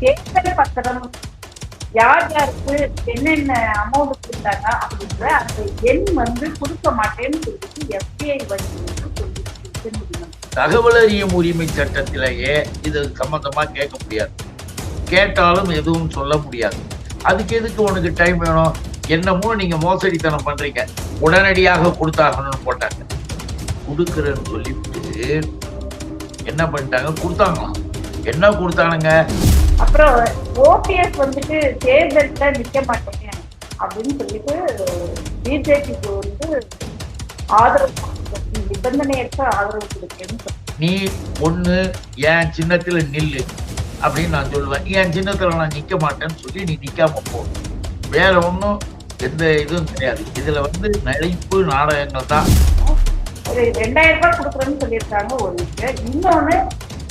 தேர்தல் பத்திரம் யார் யாருக்கு என்னென்ன அமௌண்ட் கொடுத்தாங்க அப்படின்ற அந்த எண் வந்து கொடுக்க மாட்டேன்னு சொல்லிட்டு எஸ்பிஐ வங்கி வந்து தகவல் அறியும் உரிமை சட்டத்திலேயே இது சம்பந்தமா கேட்க முடியாது. கேட்டாலும் எதுவும் சொல்ல முடியாது. அதுக்கு எதுக்கு உனக்கு டைம் வேணும்? என்னமோ நீங்க மோசடித்தனம் பண்றீங்க. உடனடியாக கொடுத்தாகணும்னு போட்டாங்க. கொடுக்குறேன்னு சொல்லிவிட்டு என்ன பண்ணிட்டாங்க? கொடுத்தாங்களாம் என்ன கொடுத்தானுங்க? அப்புறம் ஓபிஎஸ் வந்துட்டு தேர்தல்ல நிக்க மாட்டேங்க. அப்படின்னு சொல்லிட்டு பிஜேபிக்கு வந்து ஆதரவு நிபந்தனையற்ற ஆதரவு கொடுக்கன்னு சொல்லி நீ ஒண்ணு என் சின்னத்துல நில்லு அப்படின்னு நான் சொல்லுவேன். என் சின்னத்துல நான் நிக்க மாட்டேன்னு சொல்லி நீ நிக்காம போ. வேற ஒண்ணும் எந்த இதுவும் கிடையாது. இதுல வந்து நடிப்பு நாடகங்கள் தான். ரெண்டாயிரம் ரூபாய் கொடுக்குறேன்னு சொல்லியிருக்காங்க ஒரு இன்னொன்னு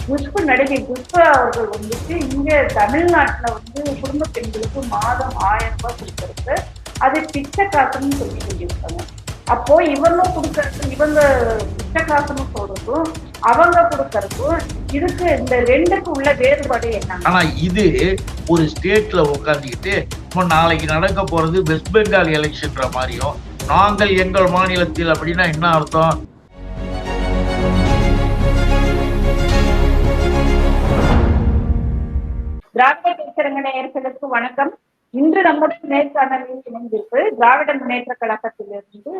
குஷ்பு நடிகை குஷ்பா அவர்கள் வந்துட்டு இங்க தமிழ்நாட்டுல வந்து குடும்ப பெண்களுக்கு மாதம் ஆயிரம் ரூபாய் கொடுக்கறது அது பிச்சை காசுன்னு சொல்லி சொல்லியிருக்காங்க. அப்போ இவங்க கொடுக்கறது இவங்க பிச்சை காசுன்னு சொல்றதும் அவங்க கொடுக்கறதும் இதுக்கு இந்த ரெண்டுக்கு உள்ள வேறுபாடு என்ன ஆனா இது ஒரு ஸ்டேட்ல உட்காந்துக்கிட்டு இப்போ நாளைக்கு நடக்க போறது வெஸ்ட் பெங்கால் எலெக்ஷன்ற மாதிரியும் நாங்கள் எங்கள் மாநிலத்தில் அப்படின்னா என்ன அர்த்தம்? திராவிட பேசுறங்க நேயர்களுக்கு வணக்கம். இன்று நம்முடைய நேர்காணலில் இணைந்திருக்கு திராவிட முன்னேற்ற கழகத்திலிருந்து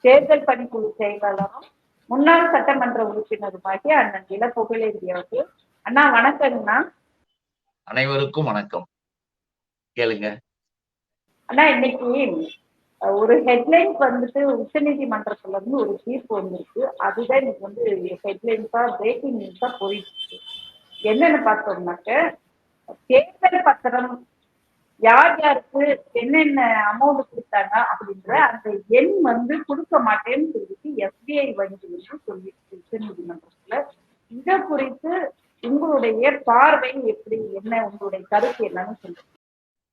தேர்தல் பணிக்குழு செயலாளரும் முன்னாள் சட்டமன்ற உறுப்பினருமாகிய அண்ணன் இள புகழேந்தி அவர்கள். அண்ணா வணக்கங்கண்ணா. அனைவருக்கும் வணக்கம். கேளுங்க. அண்ணா இன்னைக்கு ஒரு ஹெட்லைன்ஸ் வந்துட்டு உச்சநீதிமன்றத்துல இருந்து ஒரு தீர்ப்பு வந்திருக்கு. அதுதான் இன்னைக்கு வந்து ஹெட்லைன்ஸா பிரேக்கிங் நியூஸா போயிட்டு இருக்கு. என்னன்னு பார்த்தோம்னாக்க தேர்தல் பத்திரம் யார் யாருக்கு என்னென்ன அமௌண்ட் கொடுத்தாங்க அப்படின்ற அந்த எண் வந்து கொடுக்க மாட்டேன்னு சொல்லிட்டு எஸ்பிஐ வங்கி வந்து உச்ச நீதிமன்றத்துல இதை குறித்து உங்களுடைய பார்வை எப்படி? என்ன உங்களுடைய கருத்து என்னன்னு சொல்லுங்க.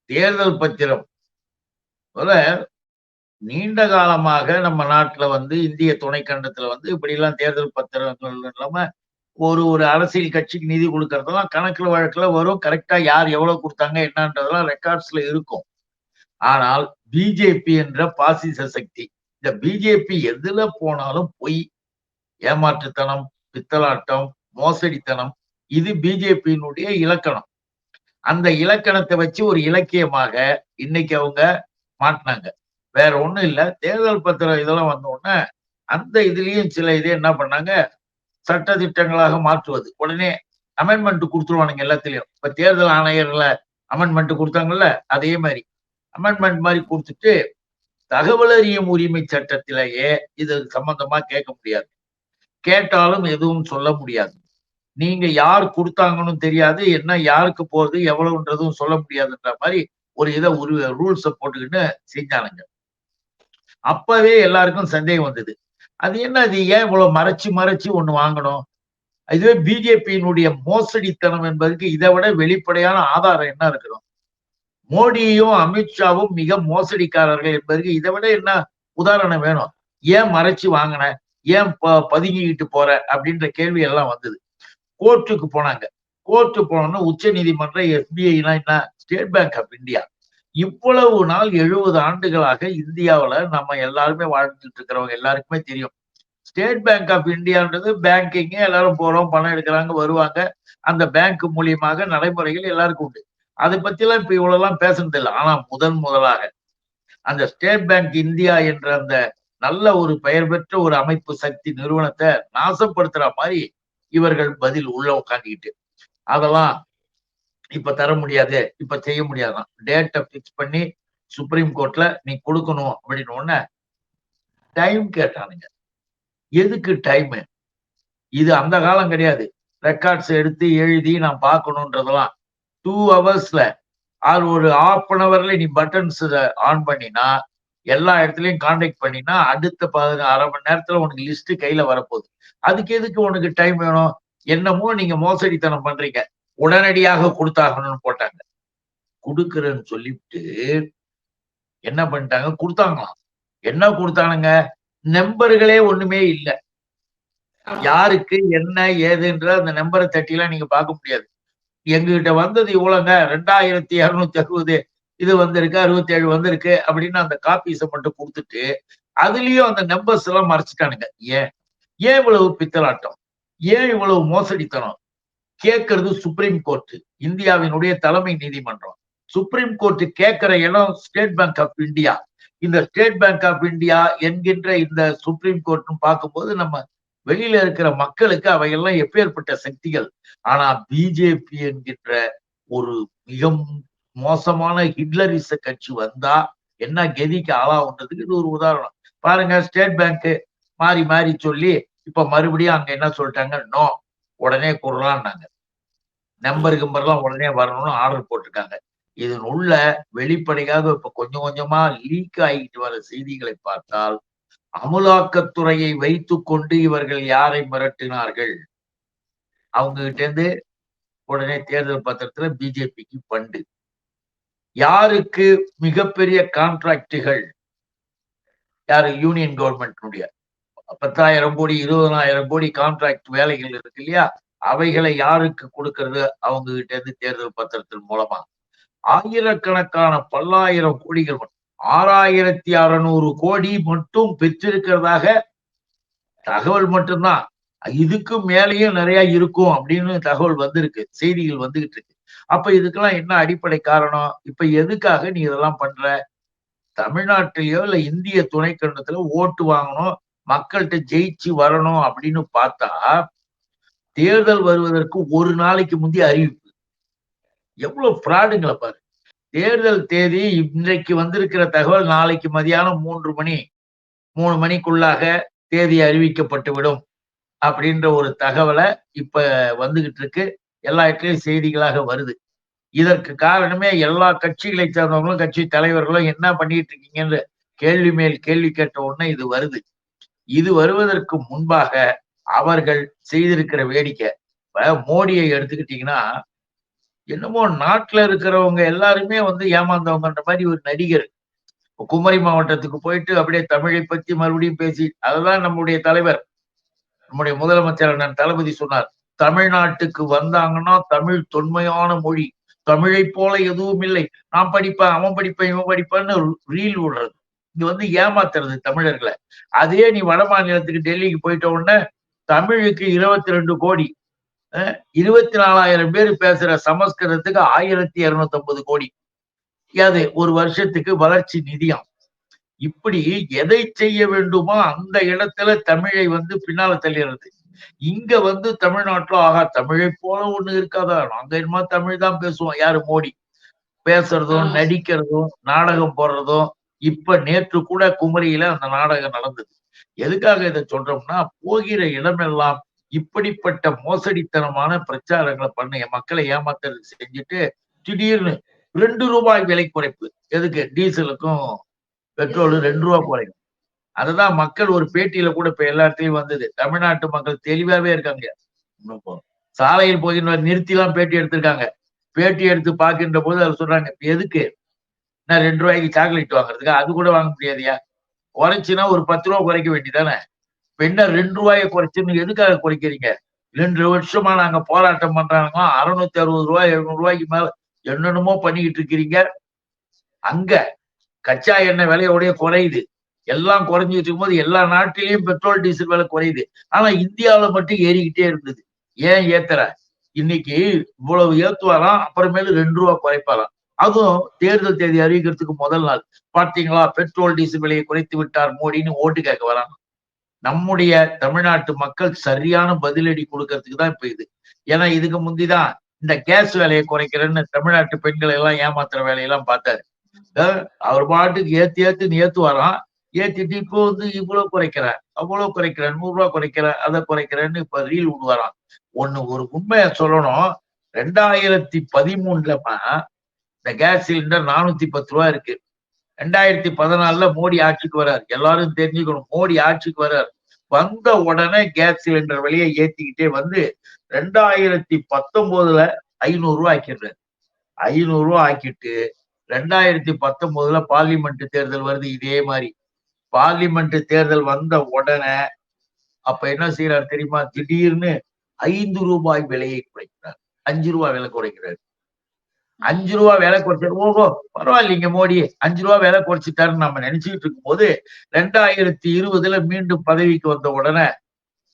தேர்தல் பத்திரம். போல நீண்ட காலமாக நம்ம நாட்டுல வந்து இந்திய துணைக்கண்டத்துல வந்து இப்படி எல்லாம் தேர்தல் பத்திரங்கள் இல்லாம ஒரு ஒரு அரசியல் கட்சிக்கு நிதி கொடுக்கறதெல்லாம் கணக்குல வழக்குல வரும். கரெக்டா யார் எவ்வளவு கொடுத்தாங்க என்னன்றதெல்லாம் ரெக்கார்ட்ஸ்ல இருக்கும். ஆனால் பிஜேபி என்ற பாசிச சக்தி இந்த பிஜேபி எதுல போனாலும் பொய். ஏமாற்றுத்தனம் பித்தலாட்டம் மோசடித்தனம் இது பிஜேபியினுடைய இலக்கணம். அந்த இலக்கணத்தை வச்சு ஒரு இலக்கியமாக இன்னைக்கு அவங்க மாட்டினாங்க. வேற ஒண்ணும் இல்ல. தேர்தல் பத்திரம் இதெல்லாம் வந்த உடனே அந்த இதுலயும் சில இது என்ன பண்ணாங்க? சட்ட திட்டங்களாக மாற்றுவது. உடனே அமெண்ட்மெண்ட் கொடுத்துருவானுங்க எல்லாத்துலயும். இப்ப தேர்தல் ஆணையர்ல அமெண்ட்மெண்ட் கொடுத்தாங்கல்ல அதே மாதிரி. அமெண்ட்மெண்ட் மாதிரி கொடுத்துட்டு தகவல் அறியும் உரிமை சட்டத்திலேயே இது சம்பந்தமா கேட்க முடியாது. கேட்டாலும் எதுவும் சொல்ல முடியாது. நீங்க யார் கொடுத்தாங்கன்னு தெரியாது என்ன யாருக்கு போகுது எவ்வளவுன்றதும் சொல்ல முடியாதுன்ற மாதிரி ஒரு இதை ஒரு ரூல்ஸை போட்டுக்கிட்டு செஞ்சானுங்க. அப்பவே எல்லாருக்கும் சந்தேகம் வந்தது. அது என்ன அது ஏன் இவ்வளவு மறைச்சு மறைச்சு ஒண்ணு வாங்கணும்? இதுவே பிஜேபியினுடைய மோசடித்தனம் என்பதற்கு இதை விட வெளிப்படையான ஆதாரம் என்ன இருக்கணும்? மோடியும் அமித்ஷாவும் மிக மோசடிக்காரர்கள் என்பதற்கு இதை விட என்ன உதாரணம் வேணும்? ஏன் மறைச்சு வாங்கின? ஏன் ப- பதுங்கிக்கிட்டு போற? அப்படின்ற கேள்வி எல்லாம் வந்தது. கோர்ட்டுக்கு போனாங்க. கோர்ட்டு போனோம்னா உச்ச நீதிமன்றம் எஸ்பிஐனா என்ன? State Bank of India. இவ்வளவு நாள் எழுபது ஆண்டுகளாக இந்தியாவுல நம்ம எல்லாருமே வாழ்ந்துட்டு இருக்கிறவங்க எல்லாருக்குமே தெரியும். ஸ்டேட் பேங்க் ஆஃப் இந்தியான்றது பேங்கிங்கு எல்லாரும் போறோம் பணம் எடுக்கிறாங்க வருவாங்க. அந்த பேங்க் மூலியமாக நடைமுறைகள் எல்லாருக்கும் உண்டு. அதை பத்தி எல்லாம் இப்ப இவ்வளவு எல்லாம் பேசுனது இல்லை. ஆனா முதன் முதலாக அந்த ஸ்டேட் பேங்க் இந்தியா என்ற அந்த நல்ல ஒரு பெயர் பெற்ற ஒரு அமைப்பு சக்தி நிறுவனத்தை நாசப்படுத்துற மாதிரி இவர்கள் பதில் உள்ள உட்காந்துக்கிட்டு அதெல்லாம் இப்ப தர முடியாது இப்ப செய்ய முடியாதான். டேட்டை பிக்ஸ் பண்ணி சுப்ரீம் கோர்ட்ல நீ கொடுக்கணும் அப்படின்னு உடனே டைம் கேட்டானுங்க. எதுக்கு டைம் இது அந்த காலம் கிடையாது. ரெக்கார்ட்ஸ் எடுத்து எழுதி நான் பார்க்கணுன்றதெல்லாம் டூ ஹவர்ஸ்ல ஆர் ஒரு ஹாஃப் அன் ஹவர்ல நீ பட்டன்ஸ் ஆன் பண்ணினா எல்லா இடத்துலயும் காண்டாக்ட் பண்ணினா அடுத்த பதின அரை மணி நேரத்துல உனக்கு லிஸ்ட் கையில வரப்போகுது. அதுக்கு எதுக்கு உனக்கு டைம் வேணும்? என்னமோ நீங்க மோசடித்தனம் பண்றீங்க. உடனடியாக கொடுத்தாகணும்னு போட்டாங்க. கொடுக்குறேன்னு சொல்லிவிட்டு என்ன பண்ணிட்டாங்க? கொடுத்தாங்களாம். என்ன கொடுத்தானுங்க? நம்பர்களே ஒண்ணுமே இல்லை. யாருக்கு என்ன ஏதுன்ற அந்த நம்பரை தட்டிலாம் நீங்க பார்க்க முடியாது. எங்ககிட்ட வந்தது இவ்வளவுங்க. ரெண்டாயிரத்தி இருநூத்தி அறுபது இது வந்திருக்கு அறுபத்தி ஏழு வந்திருக்கு அப்படின்னு அந்த காப்பீஸை மட்டும் கொடுத்துட்டு அதுலயும் அந்த நம்பர்ஸ் எல்லாம் மறைச்சிட்டானுங்க. ஏன்? ஏன் இவ்வளவு பித்தலாட்டம்? ஏன் இவ்வளவு மோசடித்தனம்? கேட்கறது சுப்ரீம் கோர்ட் இந்தியாவினுடைய தலைமை நீதிமன்றம். சுப்ரீம் கோர்ட் கேட்கிற இடம் ஸ்டேட் பேங்க் ஆஃப் இந்தியா இந்த ஸ்டேட் பேங்க் ஆஃப் இந்தியா என்கின்ற இந்த சுப்ரீம் கோர்ட்னு பார்க்கும்போது நம்ம வெளியில இருக்கிற மக்களுக்கு அவையெல்லாம் எப்பேற்பட்ட சக்திகள். ஆனா பிஜேபி என்கின்ற ஒரு மிக மோசமான ஹிட்லரிச கட்சி வந்தா என்ன கதிக்கு ஆளாகுன்றதுக்கு இது ஒரு உதாரணம். பாருங்க ஸ்டேட் பேங்க் மாறி மாறி சொல்லி இப்ப மறுபடியும் அங்க என்ன சொல்லிட்டாங்க? நோ உடனே கொடுறான்னாங்க நம்பர் கிம்பர்லாம் உடனே வரணும்னு ஆர்டர் போட்டிருக்காங்க. இதன் உள்ள வெளிப்படையாக இப்ப கொஞ்சம் கொஞ்சமா லீக் ஆகிட்டு வர செய்திகளை பார்த்தால் அமலாக்கத்துறையை வைத்துக் கொண்டு இவர்கள் யாரை மிரட்டினார்கள்? அவங்க கிட்ட இருந்து உடனே தேர்தல் பத்திரத்துல பிஜேபிக்கு பண்டு யாருக்கு மிகப்பெரிய கான்ட்ராக்டுகள் யாரு? யூனியன் கவர்மெண்ட்னுடைய பத்தாயிரம் கோடி இருபதனாயிரம் கோடி கான்ட்ராக்ட் வேலைகள் இருக்கு இல்லையா? அவைகளை யாருக்கு கொடுக்கறது? அவங்க கிட்ட இருந்து தேர்தல் பத்திரத்தின் மூலமா. ஆயிரக்கணக்கான பல்லாயிரம் கோடிகள் ஆறாயிரத்தி அறுநூறு கோடி மட்டும் பெற்றிருக்கிறதாக தகவல் மட்டும்தான். இதுக்கு மேலேயும் நிறைய இருக்கும் அப்படின்னு தகவல் வந்திருக்கு செய்திகள் வந்துகிட்டு இருக்கு. அப்ப இதுக்கெல்லாம் என்ன அடிப்படை காரணம்? இப்ப எதுக்காக நீ இதெல்லாம் பண்ற? தமிழ்நாட்டிலயோ இல்ல இந்திய துணைக்கண்டத்துல ஓட்டு வாங்கணும் மக்கள்கிட்ட ஜெயிச்சு வரணும் அப்படின்னு பார்த்தா தேர்தல் வருவதற்கு ஒரு நாளைக்கு முந்தைய அறிவிப்பு. எவ்வளவு ஃப்ராடுங்களை பாரு. தேர்தல் தேதி இன்றைக்கு வந்திருக்கிற தகவல் நாளைக்கு மதியானம் மூன்று மணி மூணு மணிக்குள்ளாக தேதி அறிவிக்கப்பட்டுவிடும் அப்படின்ற ஒரு தகவலை இப்ப வந்துகிட்டு இருக்கு. எல்லா இடத்துலையும் செய்திகளாக வருது. இதற்கு காரணமே எல்லா கட்சிகளை சேர்ந்தவங்களும் கட்சி தலைவர்களும் என்ன பண்ணிட்டு இருக்கீங்கன்னு கேள்வி மேல் கேள்வி கேட்ட உடனே இது வருது. இது வருவதற்கு முன்பாக அவர்கள் செய்திருக்கிற வேடிக்கை. மோடியை எடுத்துக்கிட்டீங்கன்னா என்னமோ நாட்டுல இருக்கிறவங்க எல்லாருமே வந்து ஏமாந்தவங்கன்ற மாதிரி ஒரு நடிகர். குமரி மாவட்டத்துக்கு போயிட்டு அப்படியே தமிழை பத்தி மறுபடியும் பேசி அதெல்லாம் நம்முடைய தலைவர். நம்முடைய முதலமைச்சர் அண்ணன் தளபதி சொன்னார் தமிழ்நாட்டுக்கு வந்தாங்கன்னா தமிழ் தொன்மையான மொழி. தமிழை போல எதுவும் இல்லை. நான் படிப்பேன் அவன் படிப்பேன் இவன் படிப்பான்னு ரீல் விடுறது. இது வந்து ஏமாத்துறது தமிழர்களை. அதே நீ வட மாநிலத்துக்கு டெல்லிக்கு போயிட்ட உடனே தமிழுக்கு இருபத்தி ரெண்டு கோடி. இருபத்தி நாலாயிரம் பேர் பேசுற சமஸ்கிருதத்துக்கு ஆயிரத்தி இருநூத்தி ஐம்பது கோடி. அது ஒரு வருஷத்துக்கு வளர்ச்சி நிதியம். இப்படி எதை செய்ய வேண்டுமோ அந்த இடத்துல தமிழை வந்து பின்னால தள்ளிடுறது. இங்க வந்து தமிழ்நாட்டுல ஆகா தமிழை போல ஒண்ணு இருக்காதா? நாங்க என்னமா தமிழ் தான் பேசுவோம் யாரு மோடி? பேசுறதும் நடிக்கிறதும் நாடகம் போடுறதும் இப்ப நேற்று கூட குமரியில அந்த நாடகம் நடந்தது. எதுக்காக இதை சொல்றோம்னா போகிற இடமெல்லாம் இப்படிப்பட்ட மோசடித்தனமான பிரச்சாரங்களை பண்ண மக்களை ஏமாத்துறது செஞ்சுட்டு திடீர்னு ரெண்டு ரூபாய் விலை குறைப்பு. எதுக்கு? டீசலுக்கும் பெட்ரோலு ரெண்டு ரூபாய் குறையும். அதுதான் மக்கள் ஒரு பேட்டியில கூட இப்ப எல்லா இடத்துலயும் வந்தது. தமிழ்நாட்டு மக்கள் தெளிவாவே இருக்காங்க. சாலையில் போகின்ற நிறுத்தி எல்லாம் பேட்டி எடுத்திருக்காங்க. பேட்டி எடுத்து பார்க்கின்ற போது அதை சொல்றாங்க எதுக்கு? நான் ரெண்டு ரூபாய்க்கு சாக்லேட் வாங்குறதுக்கு? அது கூட வாங்க முடியாதியா? குறைச்சுன்னா ஒரு பத்து ரூபா குறைக்க வேண்டியதானே என்ன ரெண்டு ரூபாயை குறைச்சுன்னு எதுக்காக குறைக்கிறீங்க? ரெண்டு வருஷமா நாங்க போராட்டம் பண்றாங்க அறுநூத்தி அறுபது ரூபாய் எழுநூறு ரூபாய்க்கு மேல என்னென்னமோ பண்ணிக்கிட்டு இருக்கிறீங்க. அங்க கச்சா எண்ணெய் விலையோடைய குறையுது. எல்லாம் குறைஞ்சிட்டு இருக்கும்போது எல்லா நாட்டிலையும் பெட்ரோல் டீசல் விலை குறையுது. ஆனா இந்தியாவில மட்டும் ஏறிக்கிட்டே இருந்தது. ஏன் ஏத்துற இன்னைக்கு இவ்வளவு ஏத்துவாராம் அப்புறமேலு ரெண்டு ரூபா குறைப்பாராம். அதுவும் தேர்தல் தேதி அறிவிக்கிறதுக்கு முதல் நாள். பார்த்தீங்களா? பெட்ரோல் டீசல் விலையை குறைத்து விட்டார் மோடின்னு ஓட்டு கேட்க வராங்க. நம்முடைய தமிழ்நாட்டு மக்கள் சரியான பதிலடி கொடுக்கறதுக்கு தான் இப்ப இது. ஏன்னா இதுக்கு முந்திதான் இந்த கேஸ் விலையை குறைக்கிறேன்னு தமிழ்நாட்டு பெண்களை எல்லாம் ஏமாத்துற வேலையெல்லாம் பார்த்தாரு. அவர் பாட்டுக்கு ஏத்தி ஏத்து ஏத்து வரான் ஏத்திட்டு இப்போ வந்து இவ்வளவு குறைக்கிறேன் அவ்வளவு குறைக்கிறேன் நூறு ரூபாய் குறைக்கிறேன் அதை குறைக்கிறேன்னு இப்ப ரீல் விடுவாராம். ஒண்ணு ஒரு உண்மையை சொல்லணும். ரெண்டாயிரத்தி பதிமூணுலமா இந்த கேஸ் சிலிண்டர் நானூத்தி பத்து ரூபா இருக்கு. ரெண்டாயிரத்தி பதினாலுல மோடி ஆட்சிக்கு வர்றாரு. எல்லாரும் தெரிஞ்சுக்கணும் மோடி ஆட்சிக்கு வர்றாரு. வந்த உடனே கேஸ் சிலிண்டர் விலையை ஏத்திக்கிட்டே வந்து ரெண்டாயிரத்தி பத்தொன்பதுல ஐநூறு ரூபா ஆக்கிடுறாரு. ஐநூறு ரூபா ஆக்கிட்டு ரெண்டாயிரத்தி பத்தொன்பதுல பார்லிமெண்ட் தேர்தல் வருது இதே மாதிரி. பார்லிமெண்ட் தேர்தல் வந்த உடனே அப்ப என்ன செய்யறாரு தெரியுமா? திடீர்னு ஐந்து ரூபாய் விலையை குறைக்கிறார். அஞ்சு ரூபாய் விலை குறைக்கிறாரு. அஞ்சு ரூபா விலை குறைச்சாரு ஓஹோ பரவாயில்லைங்க மோடி. அஞ்சு ரூபா விலை குறைச்சிட்டாருன்னு நம்ம நினைச்சுக்கிட்டு இருக்கும்போது ரெண்டாயிரத்தி இருபதுல மீண்டும் பதவிக்கு வந்த உடனே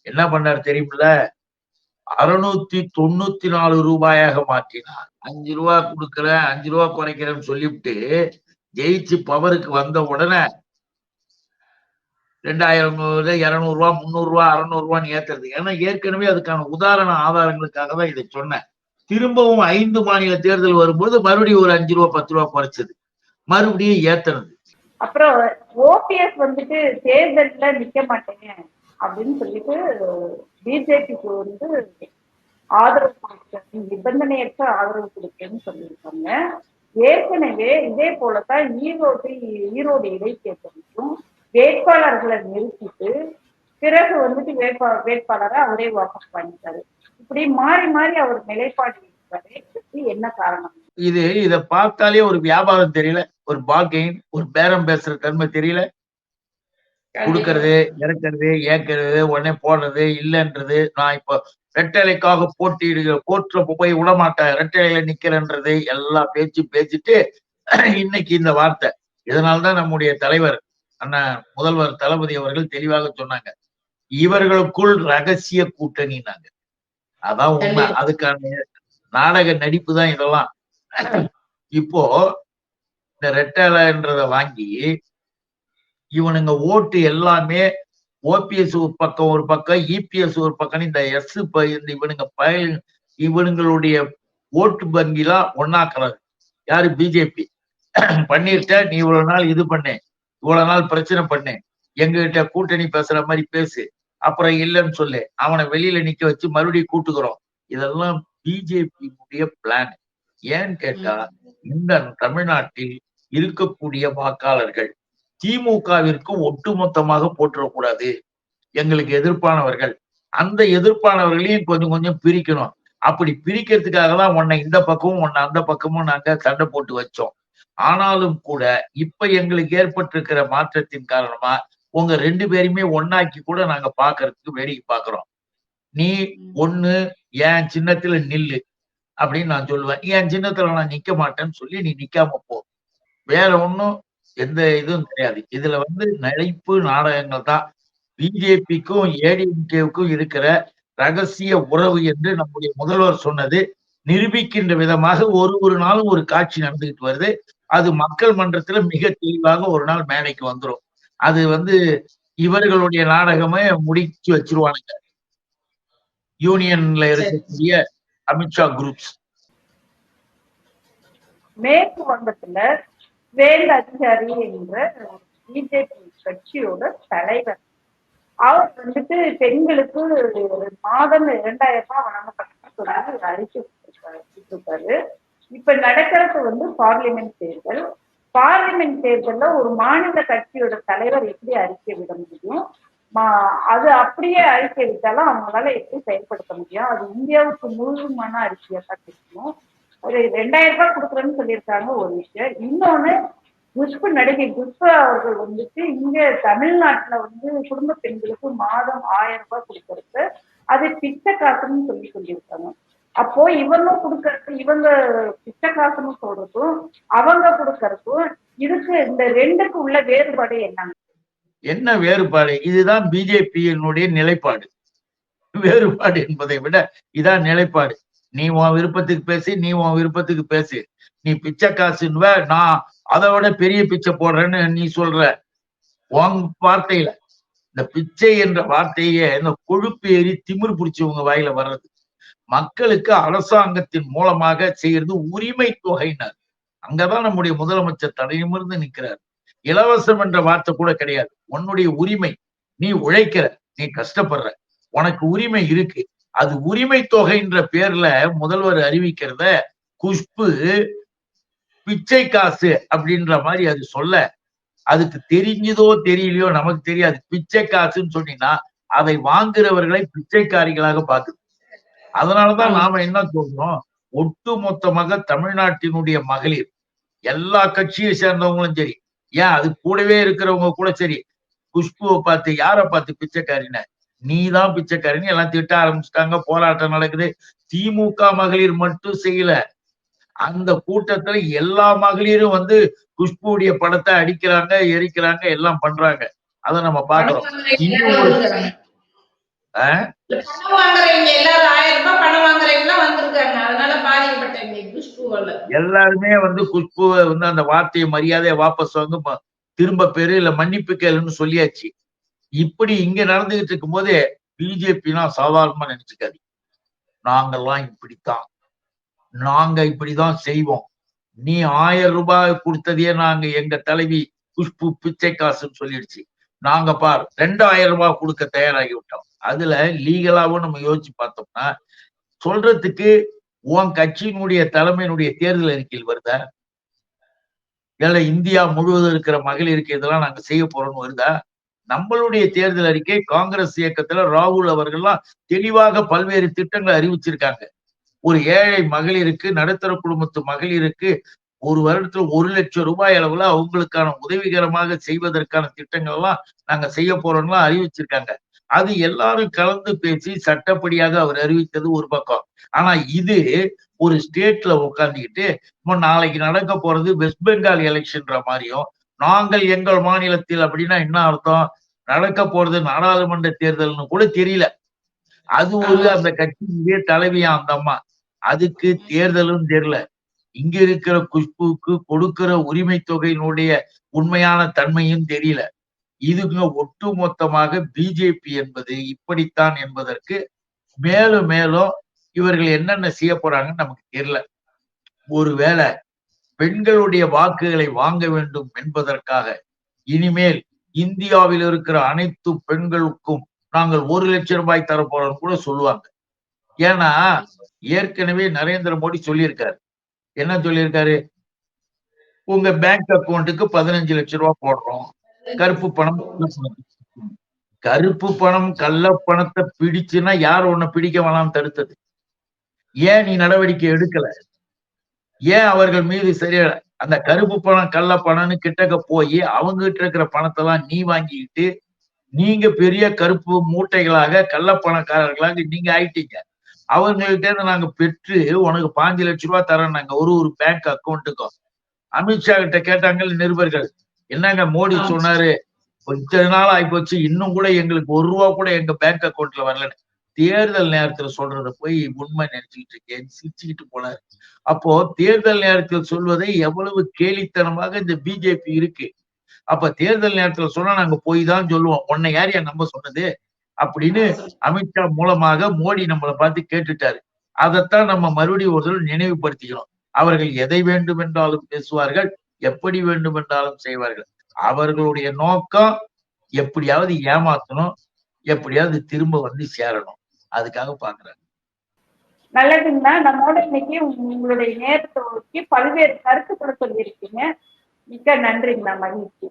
என்ன பண்ணார் தெரியுமில்ல? அறுநூத்தி தொண்ணூத்தி நாலு ரூபாயாக மாற்றினார். அஞ்சு ரூபா கொடுக்குறேன் அஞ்சு ரூபா குறைக்கிறேன்னு சொல்லிவிட்டு ஜெயிச்சு பவருக்கு வந்த உடனே ரெண்டாயிரம் இருநூறு ரூபா முந்நூறு ரூபா ரூபான்னு ஏத்துறது. ஏன்னா ஏற்கனவே அதுக்கான உதாரண ஆதாரங்களுக்காக தான் இதை சொன்னேன். திரும்பவும் ஐந்து மாநில தேர்தல் வரும்போது மறுபடியும் ஒரு அஞ்சு ரூபா பத்து ரூபா குறைச்சது. மறுபடியும் ஏத்துறது அப்புறம் ஓபிஎஸ் வந்துட்டு தேர்தல்ல நிக்க மாட்டேங்க அப்படின்னு சொல்லிட்டு பிஜேபிக்கு வந்து ஆதரவு கொடுக்க நிபந்தனையற்ற ஆதரவு கொடுக்கன்னு சொல்லியிருக்காங்க. ஏற்கனவே இதே போலதான் ஈரோடு ஈரோடு இடைத்தேர்தலுக்கும் வேட்பாளர்களை நிறுத்திட்டு பிறகு வந்துட்டு வேட்பா வேட்பாளரை அவரே வாபஸ் பண்ணிட்டாரு இப்படி மாறி மாறி அவர் நிலைப்பாடு என்ன காரணம்? இது இத பார்த்தாலே ஒரு வியாபாரம் தெரியல ஒரு பாக்கெயின் ஒரு பேரம் பேசுற தன்மை தெரியல. கொடுக்கறது இறக்குறது ஏற்கிறது உடனே போடுறது இல்லைன்றது நான் இப்போ ரெட்டலைக்காக போட்டியிடுகிற கோர்ட்ல போய் விடமாட்டேன் ரெட்டலையில நிக்கிறேன்றது எல்லா பேச்சு பேசிட்டு இன்னைக்கு இந்த வார்த்தை. இதனால்தான் நம்முடைய தலைவர் அண்ணா முதல்வர் தளபதி அவர்கள் தெளிவாக சொன்னாங்க. இவர்களுக்குள் ரகசிய கூட்டணினாங்க அதான் உண்மை. அதுக்கான நாடக நடிப்பு தான் இதெல்லாம். இப்போ இந்த ரெட்டலைன்றத வாங்கி இவனுங்க ஓட்டு எல்லாமே ஓபிஎஸ் ஒரு பக்கம் ஒரு பக்கம் இபிஎஸ் ஒரு பக்கம் இந்த எஸ் இந்த இவனுங்க பயல் இவனுங்களுடைய ஓட்டு வங்கிலாம் ஒன்னாக்குறது யாரு? பிஜேபி. பண்ணிருட்ட நீ இவ்வளவு நாள் இது பண்ணு இவ்வளவு நாள் பிரச்சனை பண்ணு எங்ககிட்ட கூட்டணி பேசுற மாதிரி பேசு. அப்புறம் இல்லைன்னு சொல்லு. அவனை வெளியில நிக்க வச்சு மறுபடியும் கூட்டுக்கிறோம். இதெல்லாம் பிஜேபியுடைய பிளான் ஏன்னு கேட்டா இந்த தமிழ்நாட்டில் இருக்கக்கூடிய வாக்காளர்கள் திமுகவிற்கு ஒட்டுமொத்தமாக போட்டுறக்கூடாது எங்களுக்கு எதிர்ப்பானவர்கள். அந்த எதிர்ப்பானவர்களையும் கொஞ்சம் கொஞ்சம் பிரிக்கணும். அப்படி பிரிக்கிறதுக்காக தான் உன்னை இந்த பக்கமும் உன்னை அந்த பக்கமும் நாங்க சண்டை போட்டு வச்சோம். ஆனாலும் கூட இப்ப எங்களுக்கு ஏற்பட்டிருக்கிற மாற்றத்தின் காரணமா உங்க ரெண்டு பேருமே ஒன்னாக்கி கூட நாங்க பாக்குறதுக்கு வேடிக்கை பாக்குறோம். நீ ஒண்ணு என் சின்னத்துல நில்லு அப்படின்னு நான் சொல்லுவேன். என் சின்னத்துல நான் நிக்க மாட்டேன்னு சொல்லி நீ நிக்காம போ. வேற ஒன்னும் எந்த இதுவும் கிடையாது. இதுல வந்து நடிப்பு நாடகங்கள் தான். பிஜேபிக்கும் ஏடிஎம்கேவுக்கும் இருக்கிற ரகசிய உறவு என்று நம்முடைய முதல்வர் சொன்னது. நிரூபிக்கின்ற விதமாக ஒரு ஒரு நாளும் ஒரு காட்சி நடந்துகிட்டு வருது. அது மக்கள் மன்றத்துல மிக தெளிவாக ஒரு நாள் மேடைக்கு வந்துடும் அது வந்து இவர்களுடைய நாடகமே முடிச்சு வச்சிருவானுங்க. யூனியன்ல இருக்கக்கூடிய அமித்ஷா குரூப்ஸ் மேற்கு வங்கத்துல வேல் அதிகாரி என்ற பிஜேபி கட்சியோட தலைவர். அவர் வந்துட்டு பெண்களுக்கு ஒரு மாதம் இரண்டாயிரம் ரூபாய் வழங்கப்பட்ட சொல்லி அறிக்கை கொடுத்திருக்காரு. இப்ப நடக்கிறது வந்து பார்லிமெண்ட் தேர்தல். பார்லிமெண்ட் தேர்தல்ல ஒரு மாநில கட்சியோட தலைவர் எப்படி அறிக்கை விட முடியும்? அது அப்படியே அறிக்கை விட்டாலும் அவங்களால எப்படி செயல்படுத்த முடியும்? அது இந்தியாவுக்கு முழுமான அறிக்கையா தான் இருக்கணும் ஒரு ரெண்டாயிரம் ரூபாய் கொடுக்குறேன்னு சொல்லியிருக்காங்க ஒரு விஷயம். இன்னொன்னு குஷ்பு நடிகை குஷ்பு அவர்கள் வந்துட்டு இங்க தமிழ்நாட்டுல வந்து குடும்ப பெண்களுக்கு மாதம் ஆயிரம் ரூபாய் கொடுக்கறது அது பிச்சை காசுன்னு சொல்லி சொல்லியிருக்காங்க அப்போ இவங்க கொடுக்கறது இவங்க பிச்சை காசுன்னு சொல்றதும் அவங்க கொடுக்கறதும் இதுக்கு இந்த ரெண்டுக்கு உள்ள வேறுபாடு என்னங்க? என்ன வேறுபாடு? இதுதான் பிஜேபியினுடைய நிலைப்பாடு. வேறுபாடு என்பதை விட இதான் நிலைப்பாடு. நீ உன் விருப்பத்துக்கு பேசி நீ உன் விருப்பத்துக்கு பேசு. நீ பிச்சை காசுன்னுவ நான் அதை விட பெரிய பிச்சை போடுறேன்னு நீ சொல்ற. உன் வார்த்தையில. இந்த பிச்சை என்ற வார்த்தையே இந்த கொழுப்பு ஏறி திமிர் பிடிச்சவங்க வாயில வர்றது. மக்களுக்கு அரசாங்கத்தின் மூலமாக செய்யறது உரிமை தொகையினர். அங்கதான் நம்முடைய முதலமைச்சர் தடையுமிருந்து நிற்கிறார் இலவசம் என்ற வார்த்தை கூட கிடையாது. உன்னுடைய உரிமை நீ உழைக்கிற நீ கஷ்டப்படுற உனக்கு உரிமை இருக்கு. அது உரிமை தொகைன்ற பேர்ல முதல்வர் அறிவிக்கிறத குஷ்பு பிச்சை காசு அப்படின்ற மாதிரி அது சொல்ல அதுக்கு தெரிஞ்சதோ தெரியலையோ நமக்கு தெரியாது. பிச்சை காசுன்னு சொன்னீங்கன்னா அதை வாங்குறவர்களை பிச்சைக்காரிகளாக பாக்குது அதனாலதான் நாம என்ன சொல்றோம்? ஒட்டு மொத்தமாக தமிழ்நாட்டினுடைய மகளிர் எல்லா கட்சியை சேர்ந்தவங்களும் சரி ஏன் அது கூடவே இருக்கிறவங்க கூட சரி குஷ்புவை பார்த்து யாரை பார்த்து பிச்சைக்காரின? நீ தான் பிச்சைக்காரின்னு எல்லாம் திட்ட ஆரம்பிச்சுட்டாங்க. போராட்டம் நடக்குது. திமுக மகளிர் மட்டும் செய்யல. அந்த கூட்டத்துல எல்லா மகளிரும் வந்து குஷ்புடைய படத்தை அடிக்கிறாங்க எரிக்கிறாங்க எல்லாம் பண்றாங்க. அதை நம்ம பாக்குறோம் இன்னும் ஒரு- ஆ? பணம் வாங்குறவங்க எல்லாரும் வந்து குஷ்புவை வந்து அந்த வார்த்தையை மரியாதையை வாபஸ் வாங்க திரும்ப பெரு இல்ல மன்னிப்பு கேளுன்னு சொல்லியாச்சு. இப்படி இங்க நடந்துகிட்டு இருக்கும் போதே பிஜேபினா சாதாரணமா நினைச்சுக்காது நாங்கெல்லாம் இப்படித்தான். நாங்க இப்படிதான் செய்வோம். நீ ஆயிரம் ரூபாய் கொடுத்ததையே நாங்க எங்க தலைவி குஷ்பு பிச்சை காசுன்னு சொல்லிடுச்சு. நாங்க பார் ரெண்டாயிரம் ரூபாய் கொடுக்க தயாராகி விட்டோம். அதுல லீகலாவும் நம்ம யோசிச்சு பார்த்தோம்னா சொல்றதுக்கு உன் கட்சியினுடைய தலைமையினுடைய தேர்தல் அறிக்கையில் வருதா? இல்ல இந்தியா முழுவதும் இருக்கிற மகளிருக்கு இதெல்லாம் நாங்க செய்ய போறோம்னு வருதா? நம்மளுடைய தேர்தல் அறிக்கை காங்கிரஸ் இயக்கத்துல ராகுல் அவர்கள்லாம் தெளிவாக பல்வேறு திட்டங்களை அறிவிச்சிருக்காங்க. ஒரு ஏழை மகளிருக்கு நடுத்தர குடும்பத்து மகளிருக்கு ஒரு வருடத்துல ஒரு லட்சம் ரூபாய் அளவுல அவங்களுக்கான உதவிகரமாக செய்வதற்கான திட்டங்கள் எல்லாம் நாங்க செய்ய போறோம்லாம் அறிவிச்சிருக்காங்க. அது எல்லாரும் கலந்து பேசி சட்டப்படியாக அவர் அறிவித்தது ஒரு பக்கம். ஆனா இது ஒரு ஸ்டேட்ல உட்காந்துக்கிட்டு இப்போ நாளைக்கு நடக்க போறது வெஸ்ட் பெங்கால் எலெக்ஷன்ற மாதிரியும் நாங்கள் எங்கள் மாநிலத்தில் அப்படின்னா என்ன அர்த்தம்? நடக்க போறது நாடாளுமன்ற தேர்தல்னு கூட தெரியல. அது ஒரு அந்த கட்சியினுடைய தலைவியா அந்த அம்மா. அதுக்கு தேர்தலும் தெரியல. இங்க இருக்கிற குஷ்புக்கு கொடுக்கிற உரிமை தொகையினுடைய உண்மையான தன்மையும் தெரியல. இதுங்க ஒட்டுமொத்தமாக பிஜேபி என்பது இப்படித்தான் என்பதற்கு மேலும் மேலும் இவர்கள் என்னென்ன செய்ய போறாங்கன்னு நமக்கு தெரியல. ஒருவேளை பெண்களுடைய வாக்குகளை வாங்க வேண்டும் என்பதற்காக இனிமேல் இந்தியாவில் இருக்கிற அனைத்து பெண்களுக்கும் நாங்கள் ஒரு லட்சம் ரூபாய் தரப்போறோம் கூட சொல்லுவாங்க. ஏன்னா ஏற்கனவே நரேந்திர மோடி சொல்லியிருக்காரு. என்ன சொல்லியிருக்காரு? உங்க பேங்க் அக்கௌண்ட்டுக்கு பதினஞ்சு லட்சம் ரூபாய் போடுறோம். கருப்பு பணம் கள்ள கருப்பு பணம் கள்ள பணத்தை பிடிச்சுன்னா யார் உன்னை பிடிக்க வேணாம் தடுத்தது? ஏன் நீ நடவடிக்கை எடுக்கல? ஏன் அவர்கள் மீது சரியா அந்த கருப்பு பணம் கள்ள பணம்னு கிட்டக்க போய் அவங்க கிட்ட இருக்கிற பணத்தை எல்லாம் நீ வாங்கிக்கிட்டு நீங்க பெரிய கருப்பு மூட்டைகளாக கள்ளப்பணக்காரர்களாக நீங்க ஆயிட்டீங்க. அவங்கள்ட்ட இருந்து நாங்க பெற்று உனக்கு பாஞ்சு லட்சம் ரூபாய் தரோம் நாங்க ஒரு ஒரு பேங்க் அக்கௌண்ட்டுக்கும் அமித்ஷா கிட்ட கேட்டாங்க நிருபர்கள் என்னங்க மோடி. சொன்னாரு? கொஞ்ச நாள் ஆயிப்போச்சு. இன்னும் கூட எங்களுக்கு ஒரு ரூபா கூட எங்க பேங்க் அக்கௌண்ட்ல வரலன்னு. தேர்தல் நேரத்துல சொல்றத போய் உண்மை நினைச்சுக்கிட்டு இருக்கேன். சிரிச்சுக்கிட்டு போனாரு. அப்போ தேர்தல் நேரத்தில் சொல்வதை எவ்வளவு கேலித்தனமாக இந்த பிஜேபி இருக்கு. அப்ப தேர்தல் நேரத்துல சொன்னா நாங்க போய் தான் சொல்லுவோம். உன்னை யார் யார் நம்ப சொன்னது? அப்படின்னு அமித்ஷா மூலமாக மோடி நம்மளை பார்த்து கேட்டுட்டாரு. அதைத்தான் நம்ம மறுபடியும் ஒரு தடவை நினைவுபடுத்திக்கிறோம். அவர்கள் எதை வேண்டும் என்றாலும் பேசுவார்கள். எப்படி வேண்டும் என்றாலும் செய்வார்கள். அவர்களுடைய நோக்கம் எப்படியாவது ஏமாத்தணும் எப்படியாவது திரும்ப வந்து சேரணும். அதுக்காக பாக்குறாங்க நல்லதுங்கண்ணா நம்மோட இன்னைக்கு உங்களுடைய நேரத்தை பல்வேறு கருத்துக்களை சொல்லியிருக்கீங்க. மிக்க நன்றிங்கண்ணா மகிழ்ச்சி.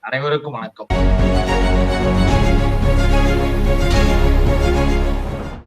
அனைவருக்கும் வணக்கம்.